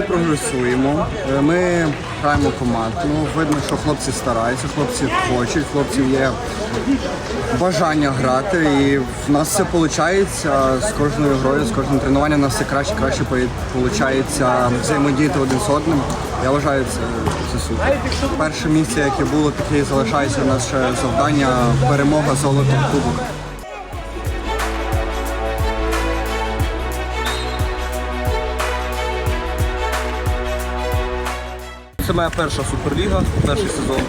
ми прогресуємо, е, ми граємо командно. Видно, що хлопці стараються, хлопці хочуть, хлопців є бажання грати. І в нас все виходить з кожною грою, з кожним тренуванням у нас все краще, краще виходить взаємодіяти один з одним. Я вважаю це, це супер. Перше місце, яке було, таке і залишається. Ще завдання перемога золото кубок. Це моя перша суперліга, перший сезон.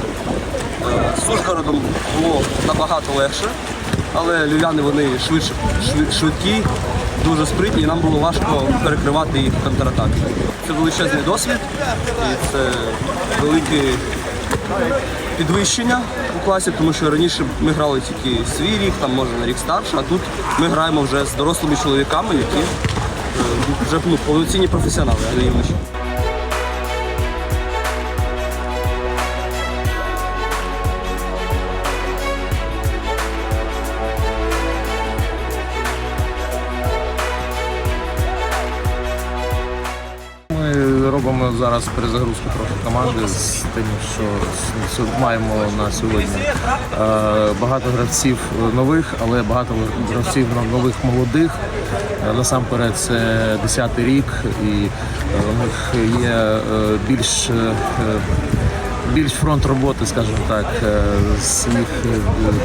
Е, З Ужгородом було набагато легше, але львів'яни вони швидше, швидкі, дуже спритні, і нам було важко перекривати їх контратаки. Це величезний досвід і це велике підвищення у класі, тому що раніше ми грали тільки свій рік, там може на рік старше, а тут ми граємо вже з дорослими чоловіками, які е, вже ну, повноцінні професіонали, а не юноші. Зараз перезагрузку трохи команди з тим, що маємо на сьогодні. Е, Багато гравців нових, але багато гравців нових молодих. Е, Насамперед це 10-й рік, і е, у них є більш більш фронт роботи, скажімо так, з їх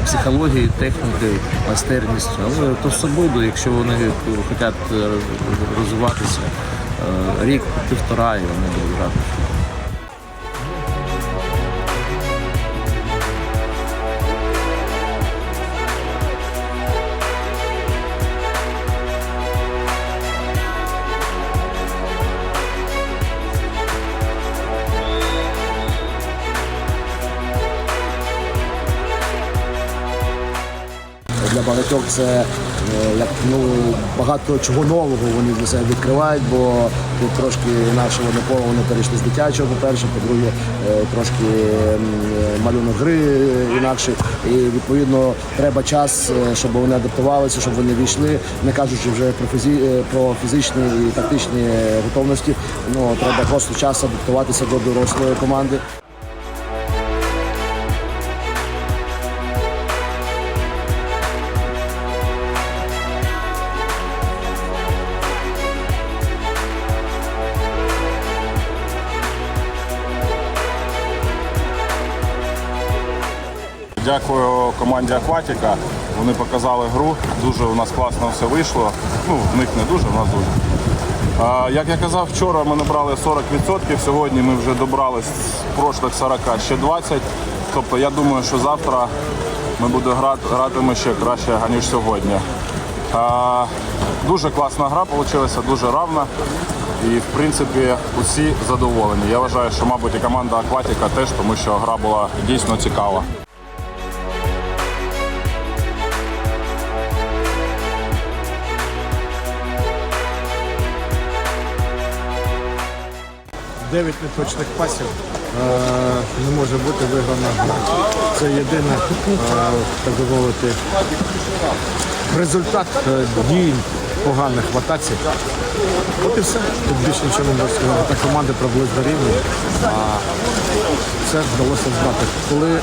психологією, технікою, майстерністю. Але то буде, якщо вони хочуть розвиватися. Е, Рік, півтора, і вони будуть грати. Багатьох це е, як ну багато чого нового вони для себе відкривають, бо тут трошки інакше вони поле, вони перейшли з дитячого, по-перше, по-друге, е, трошки е, малюнок гри інакший. І відповідно треба час, щоб вони адаптувалися, щоб вони війшли, не кажучи вже про фізі, про фізичні і тактичні готовності. Ну треба просто час адаптуватися до дорослої команди. Дякую команді Акватіка. Вони показали гру. Дуже у нас класно все вийшло. Ну, в них не дуже, в нас дуже. А, як я казав, вчора ми набрали 40%, сьогодні ми вже добрали з прошлих 40 ще 20. Тобто я думаю, що завтра ми будемо грати, гратиме ще краще, ніж сьогодні. А, дуже класна гра вийшла, дуже равна. І в принципі усі задоволені. Я вважаю, що, мабуть, і команда Акватіка теж, тому що гра була дійсно цікава. Дев'ять неточних пасів е, не може бути виграна. Це єдине, е, так би мовити, результат е, дій поганих в атаці. От і все. Тут більше нічого не сказати. Та команда приблизно рівні, а це вдалося здати. Коли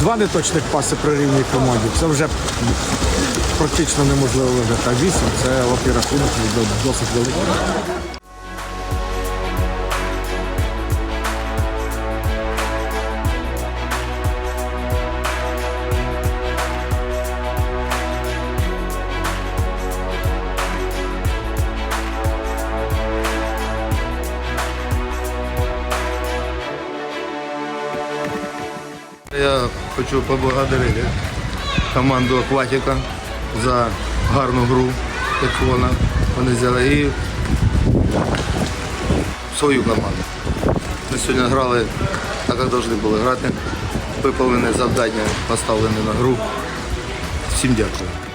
два неточних паси при рівній команді, це вже практично неможливо виграти. А вісім це опір рахунок досить великий. Я хочу поблагодарити команду Акватіка за гарну гру, яку вона вони взяли, і свою команду. Ми сьогодні грали так, як повинні були грати. Виповнені завдання поставлені на гру. Всім дякую.